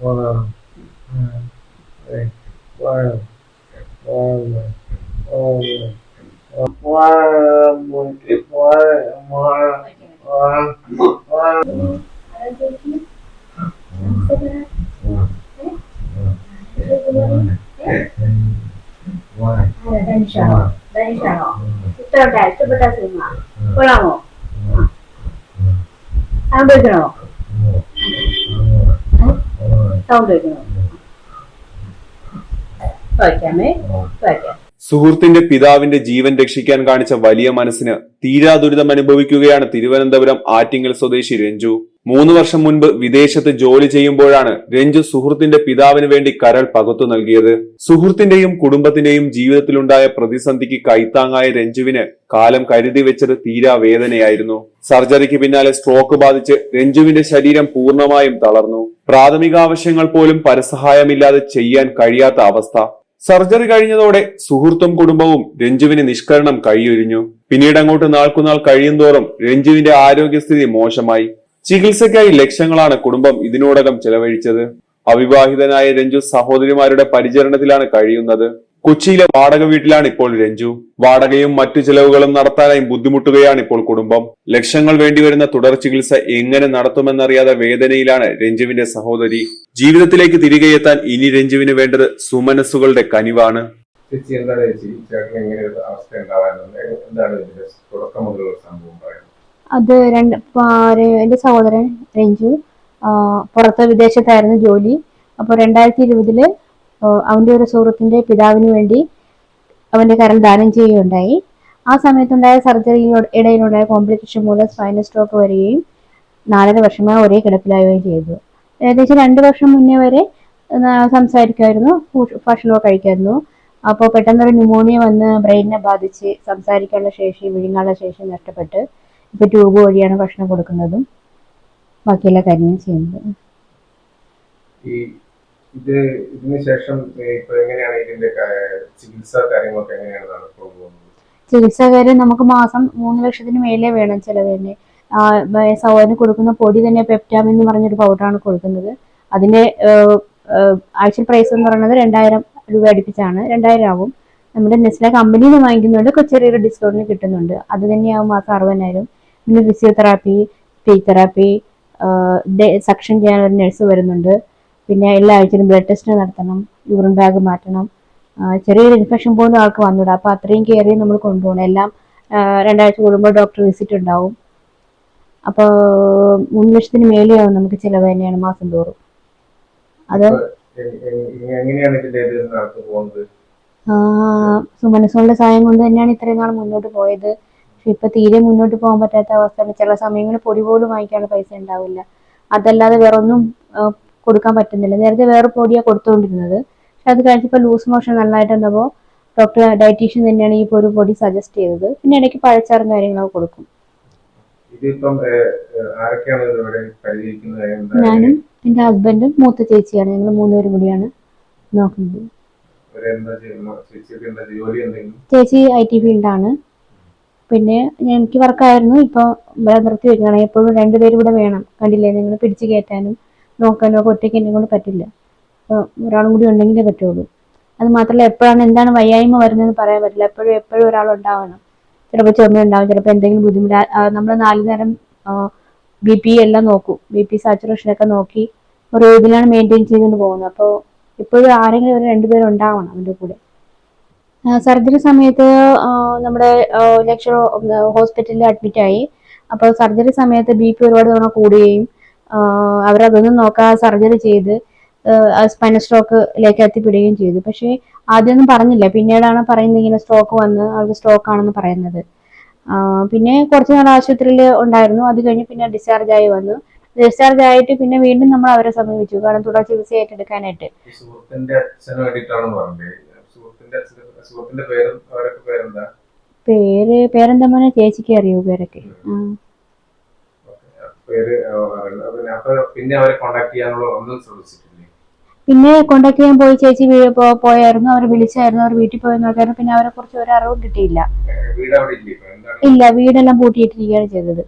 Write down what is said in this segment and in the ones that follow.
follow, wait, follow, follow, follow. Thank you. സുഹൃത്തിന്റെ പിതാവിന്റെ ജീവൻ രക്ഷിക്കാൻ കാണിച്ച വലിയ മനസ്സിന് തീരാ ദുരിതം അനുഭവിക്കുകയാണ് തിരുവനന്തപുരം ആറ്റിങ്ങൽ സ്വദേശി രഞ്ജു. മൂന്ന് വർഷം മുൻപ് വിദേശത്ത് ജോലി ചെയ്യുമ്പോഴാണ് രഞ്ജു സുഹൃത്തിന്റെ പിതാവിന് വേണ്ടി കരൾ പകുത്തു നൽകിയത്. സുഹൃത്തിന്റെയും കുടുംബത്തിന്റെയും ജീവിതത്തിലുണ്ടായ പ്രതിസന്ധിക്ക് കൈത്താങ്ങായ രഞ്ജുവിന് കാലം കരുതി വെച്ചത് തീരാ വേദനയായിരുന്നു. സർജറിക്ക് പിന്നാലെ സ്ട്രോക്ക് ബാധിച്ച് രഞ്ജുവിന്റെ ശരീരം പൂർണമായും തളർന്നു. പ്രാഥമികാവശ്യങ്ങൾ പോലും പരസഹായമില്ലാതെ ചെയ്യാൻ കഴിയാത്ത അവസ്ഥ. സർജറി കഴിഞ്ഞതോടെ സുഹൃത്തും കുടുംബവും രഞ്ജുവിന് നിഷ്കരണം കൈയൊഴിഞ്ഞു പിന്നീട് അങ്ങോട്ട് നാൾക്കുനാൾ കഴിയുന്തോറും രഞ്ജുവിന്റെ ആരോഗ്യസ്ഥിതി മോശമായി. ചികിത്സയ്ക്കായി ലക്ഷങ്ങളാണ് കുടുംബം ഇതിനോടകം ചെലവഴിച്ചത്. അവിവാഹിതനായ രഞ്ജു സഹോദരിമാരുടെ പരിചരണത്തിലാണ് കഴിയുന്നത്. കൊച്ചിയിലെ വാടക വീട്ടിലാണ് ഇപ്പോൾ രഞ്ജു. വാടകയും മറ്റു ചെലവുകളും നടത്താനായി ബുദ്ധിമുട്ടുകയാണ് ഇപ്പോൾ കുടുംബം. ലക്ഷങ്ങൾ വേണ്ടിവരുന്ന തുടർ ചികിത്സ എങ്ങനെ നടത്തുമെന്നറിയാതെ വേദനയിലാണ് രഞ്ജുവിന്റെ സഹോദരി. ജീവിതത്തിലേക്ക് തിരികെ എത്താൻ ഇനി രഞ്ജുവിന് വേണ്ടത് സുമനസ്സുകളുടെ കനിവാണ്. ചേച്ചി എന്താണ് ചേച്ചി? ചേട്ടൻ ഇങ്ങനെ ഒരു അവസ്ഥ ഉണ്ടാവാനുള്ളത് എന്താണ് തുടക്കം മുതലുള്ള സംഭവം പറയുന്നത്? അത് രണ്ട് എന്റെ സഹോദരൻ രഞ്ജു പുറത്ത് വിദേശത്തായിരുന്നു ജോലി. അപ്പോൾ രണ്ടായിരത്തി ഇരുപതിൽ അവന്റെ ഒരു സുഹൃത്തിന്റെ പിതാവിന് വേണ്ടി അവന്റെ കരൾ ദാനം ചെയ്യുകയുണ്ടായി. ആ സമയത്തുണ്ടായ സർജറി ഇടയിലുണ്ടായ കോംപ്ലിക്കേഷൻ മൂലം സ്പൈനൽ സ്ട്രോക്ക് വരികയും നാലര വർഷമായി ഒരേ കിടപ്പിലാവുകയും ചെയ്തു. ഏകദേശം രണ്ട് വർഷം മുന്നേ വരെ സംസാരിക്കുമായിരുന്നു ഭക്ഷണമൊക്കെ കഴിക്കായിരുന്നു. അപ്പോൾ പെട്ടെന്നൊരു ന്യൂമോണിയ വന്ന് ബ്രെയിനിനെ ബാധിച്ച് സംസാരിക്കാനുള്ള ശേഷി വിഴുങ്ങാനുള്ള ശേഷി നഷ്ടപ്പെട്ട് ഇപ്പൊ ട്യൂബ് വഴിയാണ് ഭക്ഷണം കൊടുക്കുന്നതും ബാക്കിയെല്ലാ കാര്യങ്ങളും ചെയ്യുന്നത്. ഈ ഇത് ഇതിന് ശേഷം എങ്ങനെയാണ് ഇതിന്റെ ചികിത്സ കാര്യങ്ങളൊക്കെ എങ്ങനെയാണ് ചികിത്സാകാര്യം നമുക്ക് മാസം മൂന്ന് ലക്ഷത്തിന് മേലെ വേണം ചിലവ് തന്നെ ആ, സഹോദരന് കൊടുക്കുന്ന പൊടി തന്നെ പെപ്റ്റാം എന്ന് പറഞ്ഞൊരു പൗഡറാണ് കൊടുക്കുന്നത്. അതിന്റെ ആഴ്ച പ്രൈസ് എന്ന് പറയുന്നത് രണ്ടായിരം രൂപ അടുപ്പിച്ചാണ്. രണ്ടായിരം ആവും. നമ്മുടെ നെസ്ലെ കമ്പനിയിൽ നിന്ന് വാങ്ങിക്കുന്നുണ്ട് ചെറിയൊരു ഡിസ്കൗണ്ടിന് കിട്ടുന്നുണ്ട്. അത് തന്നെയാവും മാസം അറുപതിനായിരം പിന്നെ ഫിസിയോതെറാപ്പി തെറാപ്പി സക്ഷൻ ചെയ്യാൻ ഒരു നഴ്സ് വരുന്നുണ്ട്. പിന്നെ എല്ലാ ആഴ്ചയിലും ബ്ലഡ് ടെസ്റ്റ് നടത്തണം യൂറിൻ ബാഗ് മാറ്റണം. ചെറിയൊരു ഇൻഫെക്ഷൻ പോലും ആൾക്ക് വന്നിടും. അപ്പോൾ അത്രയും കെയർ ചെയ്ത് നമ്മൾ കൊണ്ടുപോകണം. എല്ലാം രണ്ടാഴ്ച കൂടുമ്പോൾ ഡോക്ടർ വിസിറ്റ് ഉണ്ടാവും. അപ്പോൾ മൂന്ന് ലക്ഷത്തിന് മേലെയാവും നമുക്ക് ചിലവ് തന്നെയാണ് മാസം തോറും. അത് സുമനസ്സുകളുടെ സഹായം കൊണ്ട് തന്നെയാണ് ഇത്രയും നാൾ മുന്നോട്ട് പോയത്. ഇപ്പൊ തീരെ മുന്നോട്ട് പോകാൻ പറ്റാത്ത അവസ്ഥയാണ്. ചില സമയങ്ങളിൽ പൊടി പോലും വാങ്ങിക്കാനുള്ള പൈസ ഉണ്ടാവില്ല. അതല്ലാതെ വേറെ ഒന്നും കൊടുക്കാൻ പറ്റുന്നില്ല. നേരത്തെ വേറെ പൊടിയാണ് കൊടുത്തുകൊണ്ടിരുന്നത് പക്ഷെ അത് കഴിച്ചപ്പോൾ ലൂസ് മോഷൻ നന്നായിട്ട് വന്നപ്പോൾ ഡോക്ടർ ഡയറ്റീഷ്യൻ തന്നെയാണ് ഈ ഒരു പൊടി സജസ്റ്റ് ചെയ്തത്. പിന്നെ ഇടയ്ക്ക് പഴച്ചാറും കാര്യങ്ങളൊക്കെ കൊടുക്കും. ഞാനും എന്റെ ഹസ്ബൻഡും മൂത്ത ചേച്ചിയാണ്. ഞങ്ങൾ മൂന്നുപേരും കൂടിയാണ് നോക്കുന്നത്. ചേച്ചി ഐ ടി ഫീൽഡാണ്. പിന്നെ എനിക്ക് വർക്കായിരുന്നു. ഇപ്പോൾ ഇവിടെ നിർത്തി വെക്കുകയാണ്. എപ്പോഴും രണ്ടുപേരും ഇവിടെ വേണം. കണ്ടില്ലേ? നിങ്ങൾ പിടിച്ചു കയറ്റാനും നോക്കാനും ഒക്കെ ഒറ്റയ്ക്ക് എന്നെ കൊണ്ട് പറ്റില്ല. അപ്പോൾ ഒരാളും കൂടി ഉണ്ടെങ്കിലേ പറ്റുള്ളൂ. അത് മാത്രമല്ല എപ്പോഴാണ് എന്താണ് വയ്യായ്മ വരുന്നതെന്ന് പറയാൻ പറ്റില്ല. എപ്പോഴും എപ്പോഴും ഒരാൾ ഉണ്ടാവണം. ചിലപ്പോൾ ചുമ ഉണ്ടാവും. ചിലപ്പോൾ എന്തെങ്കിലും ബുദ്ധിമുട്ട്. നമ്മൾ നാല് നേരം ബി പി എല്ലാം നോക്കും. ബി പി സാച്ചുറേഷനൊക്കെ നോക്കി ഒരു ഇതിലാണ് മെയിന്റെയിൻ ചെയ്തുകൊണ്ട് പോകുന്നത്. അപ്പോൾ ഇപ്പോഴും ആരെങ്കിലും ഒരു രണ്ടുപേരും ഉണ്ടാവണം അവന്റെ കൂടെ. സർജറി സമയത്ത് നമ്മുടെ ലക്ഷ ഹോസ്പിറ്റലിൽ അഡ്മിറ്റ് ആയി അപ്പോൾ സർജറി സമയത്ത് ബി പി ഒരുപാട് തവണ കൂടുകയും അവരതൊന്നും നോക്കാതെ സർജറി ചെയ്ത് സ്പൈനൽ സ്ട്രോക്കിലേക്ക് എത്തിപ്പെടുകയും ചെയ്തു. പക്ഷേ ആദ്യമൊന്നും പറഞ്ഞില്ല. പിന്നീടാണ് പറയുന്നത് ഇങ്ങനെ സ്ട്രോക്ക് വന്ന് അവർക്ക് സ്ട്രോക്ക് ആണെന്ന് പറയുന്നത് പിന്നെ കുറച്ച് നാൾ ആശുപത്രിയിൽ ഉണ്ടായിരുന്നു. അത് കഴിഞ്ഞ് പിന്നെ ഡിസ്ചാർജ് ആയി വന്നു. ഡിസ്ചാർജ് ആയിട്ട് പിന്നെ വീണ്ടും നമ്മൾ അവരെ സമീപിച്ചു. കാരണം തുടർ ചികിത്സ ഏറ്റെടുക്കാനായിട്ട്. സുഹൃത്തിന്റെ പേരും അവരൊക്കെ പേരെന്താ? പേര് പേരെന്താ മോനെ? ചേച്ചിക്ക് അറിയൂ പേരൊക്കെ. പേര് പിന്നെ അവരെ കോണ്ടാക്ട് ചെയ്യാനുള്ള ഒന്നും ശ്രമിച്ചിട്ടില്ലേ പിന്നെ കോണ്ടാക്ട് ചെയ്യാൻ പോയി ചേച്ചി പോയായിരുന്നു. അവർ വിളിച്ചായിരുന്നു. അവർ വീട്ടിൽ പോയി നോക്കായിരുന്നു. പിന്നെ അവരെ കുറിച്ച് ഒരു അറിവും കിട്ടിയില്ല. ഇല്ലേ വീടെല്ലാം പൂട്ടിയിട്ടിരിക്കുകയാണ് ചെയ്തത്.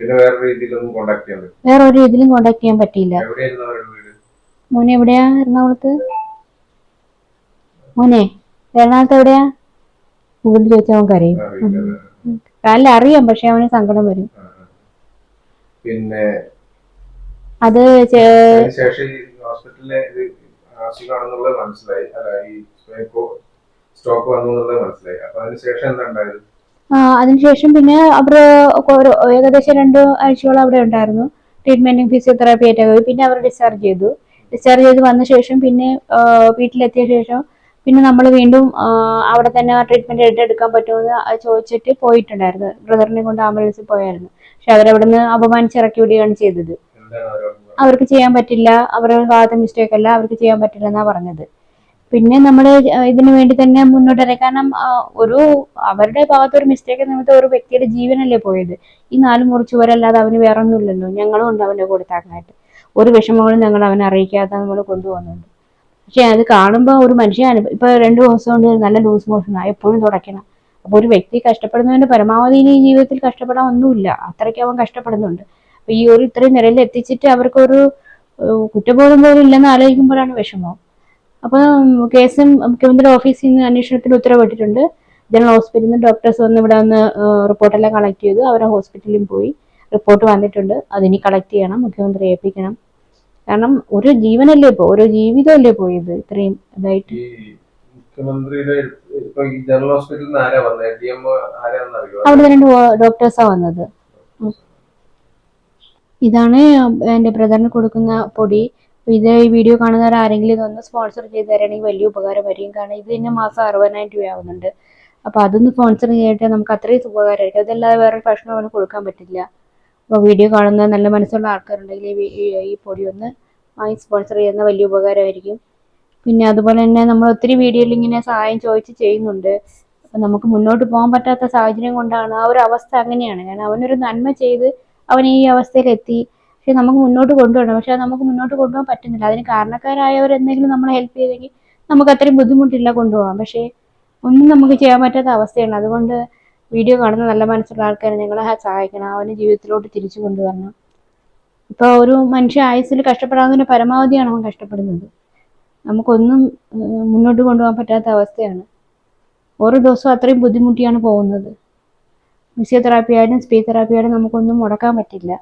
പിന്നെ വേറെ രീതിയിലൊന്നും കോണ്ടാക്ട് ചെയ്യാൻ വേറെ ഒരു രീതിയിലും കോണ്ടാക്ട് ചെയ്യാൻ പറ്റിയില്ല. മോനെ എവിടെയാ എറണാകുളത്ത്? മോനെ എറണാകുളത്ത് എവിടെയാ? കൂടുതൽ ചോദിച്ചാൽ അവൻ കരയും കാലിൽ അറിയാം പക്ഷെ അവന് സങ്കടം വരും. പിന്നെ അത് ഹോസ്പിറ്റലിലെ അസുഖമാണെന്നുള്ളത് മനസ്സിലായി. അല്ല ഈ സ്റ്റോക്ക് വന്നു എന്നുള്ളത് മനസ്സിലായി. അപ്പൊ അതിനുശേഷം എന്താ ഉണ്ടായത്? ആ, അതിനുശേഷം പിന്നെ അവർ ഏകദേശം രണ്ട് ആഴ്ചയോളം അവിടെ ഉണ്ടായിരുന്നു. ട്രീറ്റ്മെന്റും ഫിസിയോതെറാപ്പി ആയിട്ടൊക്കെ പിന്നെ അവർ ഡിസ്ചാർജ് ചെയ്തു. ഡിസ്ചാർജ് ചെയ്ത് വന്ന ശേഷം പിന്നെ വീട്ടിലെത്തിയ ശേഷം പിന്നെ നമ്മൾ വീണ്ടും അവിടെ തന്നെ ട്രീറ്റ്മെന്റ് എടുക്കാൻ പറ്റുമെന്ന് ചോദിച്ചിട്ട് പോയിട്ടുണ്ടായിരുന്നു. ബ്രദറിനെ കൊണ്ട് ആംബുലൻസിൽ പോയായിരുന്നു. പക്ഷെ അവരവിടുന്ന് അപമാനിച്ചിറക്കി വിടുകയാണ് ചെയ്തത്. അവർക്ക് ചെയ്യാൻ പറ്റില്ല. അവരുടെ ഭാഗത്തെ മിസ്റ്റേക്ക് അല്ല. അവർക്ക് ചെയ്യാൻ പറ്റില്ല എന്നാ പറഞ്ഞത്. പിന്നെ നമ്മൾ ഇതിനു വേണ്ടി തന്നെ മുന്നോട്ട് ഇറങ്ങി. കാരണം ഒരു അവരുടെ ഭാഗത്ത് ഒരു മിസ്റ്റേക്ക് നിമിത്തം ഒരു വ്യക്തിയുടെ ജീവനല്ലേ പോയത്. ഈ നാല് മുറിച്ച് വരല്ലാതെ അവന് വേറെ ഒന്നുമില്ലല്ലോ ഞങ്ങളും ഉണ്ട് അവന്റെ കൂടെ ഒരു വിഷമങ്ങളും ഞങ്ങൾ അവനെ അറിയിക്കാതെ നമ്മൾ കൊണ്ടുപോകുന്നുണ്ട്. പക്ഷെ അത് കാണുമ്പോൾ ഒരു മനുഷ്യ ഇപ്പൊ രണ്ടു ദിവസം കൊണ്ട് നല്ല ലൂസ് മോഷനാണ് എപ്പോഴും തുടയ്ക്കണം. അപ്പൊ ഒരു വ്യക്തി കഷ്ടപ്പെടുന്നതിന്റെ പരമാവധി ഇനി ജീവിതത്തിൽ കഷ്ടപ്പെടാൻ ഒന്നുമില്ല. അത്രയ്ക്ക് അവൻ കഷ്ടപ്പെടുന്നുണ്ട്. അപ്പൊ ഈ ഒരു ഇത്രയും നിലയിൽ എത്തിച്ചിട്ട് അവർക്കൊരു കുറ്റബോധം പോലും ഇല്ലെന്ന് ആലോചിക്കുമ്പോഴാണ് വിഷമം. അപ്പൊ കേസും മുഖ്യമന്ത്രി ഓഫീസിൽ നിന്ന് അന്വേഷണത്തിന് ഉത്തരവിട്ടിട്ടുണ്ട്. ജനറൽ ഹോസ്പിറ്റലിൽ നിന്ന് ഡോക്ടേഴ്സ് വന്ന് ഇവിടെ വന്ന് റിപ്പോർട്ടെല്ലാം കളക്ട് ചെയ്തു. അവരെ ഹോസ്പിറ്റലിൽ പോയി റിപ്പോർട്ട് വന്നിട്ടുണ്ട്. അതിനി കളക്ട് ചെയ്യണം മുഖ്യമന്ത്രി ഏൽപ്പിക്കണം. കാരണം ഒരു ജീവനല്ലേ ഇപ്പോൾ ഓരോ ജീവിതമല്ലേ പോയത് ഇത്രയും ഇതായിട്ട്? മുഖ്യമന്ത്രിയുടെ ഇപ്പൊ ഈ ജനറൽ ഹോസ്പിറ്റലിൽ നിന്ന് ആരാ വന്നത് ഡി എം ആരാന്ന് അറിയോ അവിടെ രണ്ട് ഡോക്ടേഴ്സാ വന്നത്. ഇതാണ് എന്റെ ബ്രദറിന് കൊടുക്കുന്ന പൊടി. ഇത് ഈ വീഡിയോ കാണുന്നവർ ആരെങ്കിലും ഇതൊന്ന് സ്പോൺസർ ചെയ്ത് തരാണെങ്കിൽ വലിയ ഉപകാരമായിരിക്കും കാരണം ഇത് തന്നെ മാസം അറുപതിനായിരം രൂപയാവുന്നുണ്ട് അപ്പോൾ അതൊന്ന് സ്പോൺസർ ചെയ്തിട്ട് നമുക്ക് അത്രയും ഉപകാരമായിരിക്കും അതല്ലാതെ വേറെ ഭക്ഷണം അവന് കൊടുക്കാൻ പറ്റില്ല. അപ്പോൾ വീഡിയോ കാണുന്ന നല്ല മനസ്സുള്ള ആൾക്കാരുണ്ടെങ്കിൽ ഈ പൊടി ഒന്ന് വാങ്ങി സ്പോൺസർ ചെയ്യുന്ന വലിയ ഉപകാരമായിരിക്കും. പിന്നെ അതുപോലെ തന്നെ നമ്മൾ ഒത്തിരി വീഡിയോയിൽ ഇങ്ങനെ സഹായം ചോദിച്ച് ചെയ്യുന്നുണ്ട്. അപ്പം നമുക്ക് മുന്നോട്ട് പോകാൻ പറ്റാത്ത സാഹചര്യം കൊണ്ടാണ് ആ ഒരു അവസ്ഥ അങ്ങനെയാണ്. കാരണം അവനൊരു നന്മ ചെയ്ത് അവൻ ഈ അവസ്ഥയിലെത്തി. പക്ഷെ നമുക്ക് മുന്നോട്ട് കൊണ്ടുപോകണം. പക്ഷെ നമുക്ക് മുന്നോട്ട് കൊണ്ടുപോകാൻ പറ്റുന്നില്ല. അതിന് കാരണക്കാരായവർ എന്തെങ്കിലും നമ്മളെ ഹെൽപ്പ് ചെയ്തെങ്കിൽ നമുക്ക് അത്രയും ബുദ്ധിമുട്ടില്ല കൊണ്ടുപോകാം പക്ഷേ ഒന്നും നമുക്ക് ചെയ്യാൻ പറ്റാത്ത അവസ്ഥയാണ്. അതുകൊണ്ട് വീഡിയോ കാണുന്ന നല്ല മനസ്സുള്ള ആൾക്കാരെ ഞങ്ങളെ സഹായിക്കണം അവനെ ജീവിതത്തിലോട്ട് തിരിച്ചു കൊണ്ടുവരണം. ഇപ്പോൾ ഒരു മനുഷ്യ ആയുസ്സിൽ കഷ്ടപ്പെടാവുന്നതിന് പരമാവധിയാണ് അവൻ കഷ്ടപ്പെടുന്നത്. നമുക്കൊന്നും മുന്നോട്ട് കൊണ്ടുപോകാൻ പറ്റാത്ത അവസ്ഥയാണ്. ഓരോ ദിവസവും അത്രയും ബുദ്ധിമുട്ടിയാണ് പോകുന്നത്. ഫിസിയോതെറാപ്പി ആയാലും സ്പീ തെറാപ്പി ആയാലും നമുക്കൊന്നും മുടക്കാൻ പറ്റില്ല.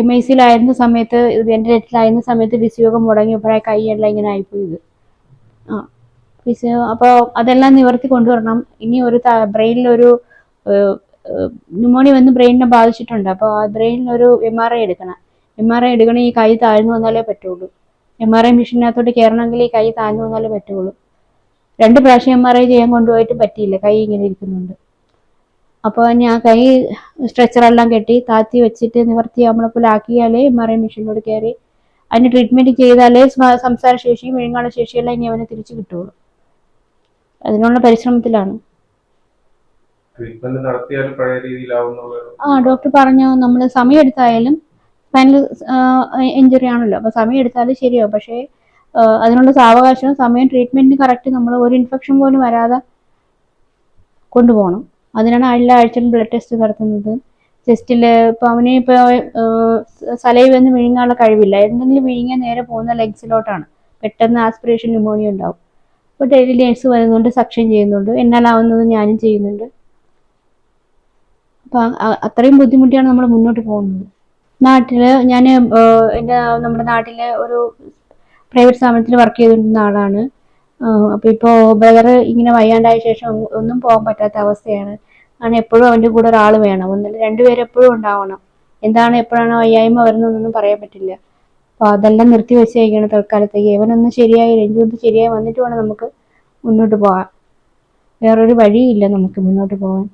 എം ഐ സിയിലായിരുന്ന സമയത്ത് വെന്റിലേറ്ററിലായിരുന്ന സമയത്ത് ഫിസിയോഗം മുടങ്ങിയപ്പോഴേ കൈയെല്ലാം ഇങ്ങനെ ആയിപ്പോയത്. ആ ഫിസിയോ അപ്പോൾ അതെല്ലാം നിവർത്തി കൊണ്ടുവരണം. ഇനി ഒരു ബ്രെയിനിലൊരു ന്യൂമോണിയ വന്ന് ബ്രെയിനിനെ ബാധിച്ചിട്ടുണ്ട്. അപ്പോൾ ആ ബ്രെയിനിലൊരു എം ആർ ഐ എടുക്കണം. എം ആർ ഐ എടുക്കണേ ഈ കൈ താഴ്ന്നു വന്നാലേ പറ്റുള്ളൂ. എം ആർ ഐ മെഷീനകത്തോട്ട് കയറണമെങ്കിൽ ഈ കൈ താഴ്ന്നു വന്നാലേ പറ്റുള്ളൂ. രണ്ട് പ്രാവശ്യം എം ആർ ഐ ചെയ്യാൻ കൊണ്ടുപോയിട്ട് പറ്റിയില്ല. കൈ ഇങ്ങനെ ഇരിക്കുന്നുണ്ട്. അപ്പോൾ ഞാൻ കൈ സ്ട്രെച്ചറെല്ലാം കെട്ടി താത്തി വെച്ചിട്ട് നിവർത്തി നമ്മളെപ്പോലെ ആക്കിയാലേ എം ആർ ഐ മെഷീനിലോട് കയറി. അതിന് ട്രീറ്റ്മെന്റ് ചെയ്താലേ സംസാരശേഷിയും സംസാര ശേഷിയും വിഴുങ്ങാനുള്ള ശേഷിയെല്ലാം ഇനി അവന് തിരിച്ചു കിട്ടുള്ളൂ. അതിനുള്ള പരിശ്രമത്തിലാണ്. ആ ഡോക്ടർ പറഞ്ഞു നമ്മൾ സമയം എടുത്തായാലും സ്പൈനൽ ഇഞ്ചുറി ആണല്ലോ. അപ്പൊ സമയം എടുത്താലും ശരിയാവും. പക്ഷേ അതിനുള്ള സാവകാശം സമയം ട്രീറ്റ്മെന്റിന് കറക്റ്റ് നമ്മൾ ഒരു ഇൻഫെക്ഷൻ പോലും വരാതെ കൊണ്ടുപോകണം. അതിനാണ് എല്ലാ ആഴ്ചയിലും ബ്ലഡ് ടെസ്റ്റ് നടത്തുന്നത്. ചെസ്റ്റിൽ ഇപ്പൊ അവന് ഇപ്പോൾ സലൈവ് വന്ന് വിഴുങ്ങാനുള്ള കഴിവില്ല. എന്തെങ്കിലും വിഴുങ്ങിയാൽ നേരെ പോകുന്ന ലെഗ്സിലോട്ടാണ് പെട്ടെന്ന് ആസ്പിറേഷൻ ന്യൂമോണിയ ഉണ്ടാവും. അപ്പോൾ ഡെയിലി ലേഴ്സ് വരുന്നുണ്ട് സക്ഷൻ ചെയ്യുന്നുണ്ട്. എന്നാലാവുന്നത് ഞാനും ചെയ്യുന്നുണ്ട്. അപ്പം അത്രയും ബുദ്ധിമുട്ടിയാണ് നമ്മൾ മുന്നോട്ട് പോകുന്നത്. നാട്ടിൽ ഞാൻ എന്റെ നമ്മുടെ നാട്ടിലെ ഒരു പ്രൈവറ്റ് സ്ഥാപനത്തിൽ വർക്ക് ചെയ്തിരുന്ന ആളാണ്. അപ്പോൾ ഇപ്പോൾ ബ്രദർ ഇങ്ങനെ വയ്യാണ്ടായ ശേഷം ഒന്നും പോകാൻ പറ്റാത്ത അവസ്ഥയാണ്. കാരണം എപ്പോഴും അവന്റെ കൂടെ ഒരാൾ വേണം. ഒന്നിൽ രണ്ടുപേരെപ്പോഴും ഉണ്ടാവണം. എന്താണ് എപ്പോഴാണ് വയ്യായ്മ വരുന്നതെന്നൊന്നും പറയാൻ പറ്റില്ല. അപ്പോൾ അതെല്ലാം നിർത്തി വെച്ചേക്കാണ് തൽക്കാലത്തേക്ക്. ഇവനൊന്ന് ശരിയായി രഞ്ജു ഒന്ന് ശരിയായി വന്നിട്ട് വേണം നമുക്ക് മുന്നോട്ട് പോകാൻ. വേറൊരു വഴിയില്ല നമുക്ക് മുന്നോട്ട് പോകാൻ.